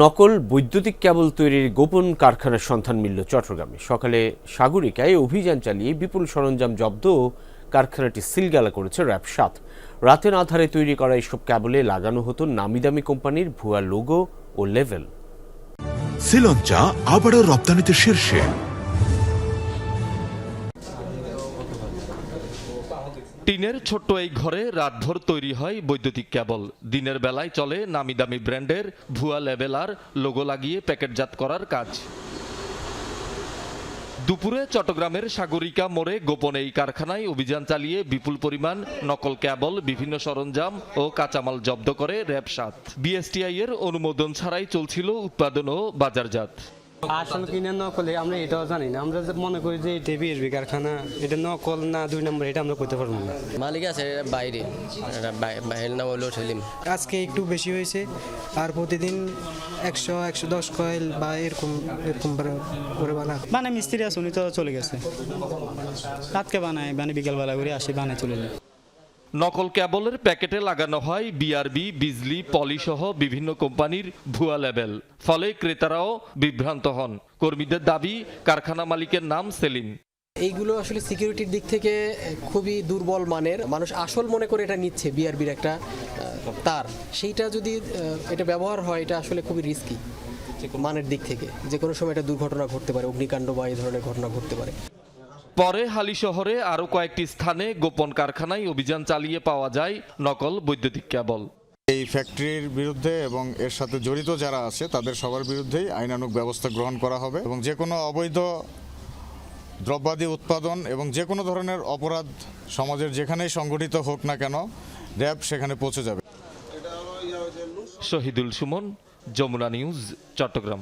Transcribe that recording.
নকল বৈদ্যুতিক কেবল তৈরির গোপন কারখানার সন্ধান মিলল চট্টগ্রামে। সকালে সাগরিকায় অভিযান চালিয়ে বিপুল সরঞ্জাম জব্দ ও কারখানাটি সিলগালা করেছে র্যাব সাত রাতের আধারে তৈরি করা এসব কেবলে লাগানো হতো নামিদামি কোম্পানির ভুয়া লোগো ও লেভেল। শ্রীলঞ্চা আবারও রপ্তানিতে শীর্ষে। টিনের ছোট্ট এই ঘরে রাতভর তৈরি হয় বৈদ্যুতিক কেবল। দিনের বেলায় চলে নামি দামি ব্র্যান্ডের ভুয়া লেবেল আর লোগো লাগিয়ে প্যাকেটজাত করার কাজ। দুপুরে চট্টগ্রামের সাগরিকা মোড়ে গোপনে এই কারখানায় অভিযান চালিয়ে বিপুল পরিমাণ নকল কেবল, বিভিন্ন সরঞ্জাম ও কাঁচামাল জব্দ করে র্যাব সাত। বিএসটিআই এর অনুমোদন ছাড়াই চলছিল উৎপাদন ও বাজারজাত। আসল কিনা নকলে আমরা এটাও জানি না। আমরা মনে করি যে এটা বিএসবি কারখানা এটা নকল না দুই নম্বর এটা আমরা করতে পারব না। মালিক আছে বাইরে। বাইরের নাম হলো সেলিম। আজকে একটু বেশি হয়েছে আর প্রতিদিন একশো একশো দশ কয়েল বা এরকম এরকম করে- করে বানা মানে মিস্ত্রি আছে উনি তো চলে গেছে। রাতকে বানায় মানে বিকেলবেলা করে আসে বানায় চলে যায়। নকল কেবলের প্যাকেটে লাগানো হয় বিআরবি বিজলি, পলি সহ বিভিন্ন কোম্পানির ভুয়া লেবেল ফলে ক্রেতারাও বিভ্রান্ত হন। কর্মীদের দাবি, কারখানা মালিকের নাম সেলিম। এইগুলো আসলে সিকিউরিটির দিক থেকে খুবই দুর্বল মানের। মানুষ আসল মনে করে এটা নিচ্ছে বিআরবির একটা তার। সেইটা যদি এটা ব্যবহার হয়, এটা আসলে খুবই রিস্কি মানের দিক থেকে। যে কোনো সময় এটা দুর্ঘটনা ঘটতে পারে, অগ্নিকাণ্ড বা এই ধরনের ঘটনা ঘটতে পারে। পরে হালি শহরে আরও কয়েকটি স্থানে গোপন কারখানায় অভিযান চালিয়ে পাওয়া যায় নকল বৈদ্যুতিক কেবল। এই ফ্যাক্টরির বিরুদ্ধে এবং এর সাথে জড়িত যারা আছে তাদের সবার বিরুদ্ধেই আইনানুগ ব্যবস্থা গ্রহণ করা হবে এবং যে কোনো অবৈধ দ্রব্যাদি উৎপাদন এবং যে কোনো ধরনের অপরাধ সমাজের যেখানেই সংগঠিত হোক না কেন র্যাব সেখানে পৌঁছে যাবে। শহীদুল সুমন যমুনা নিউজ চট্টগ্রাম।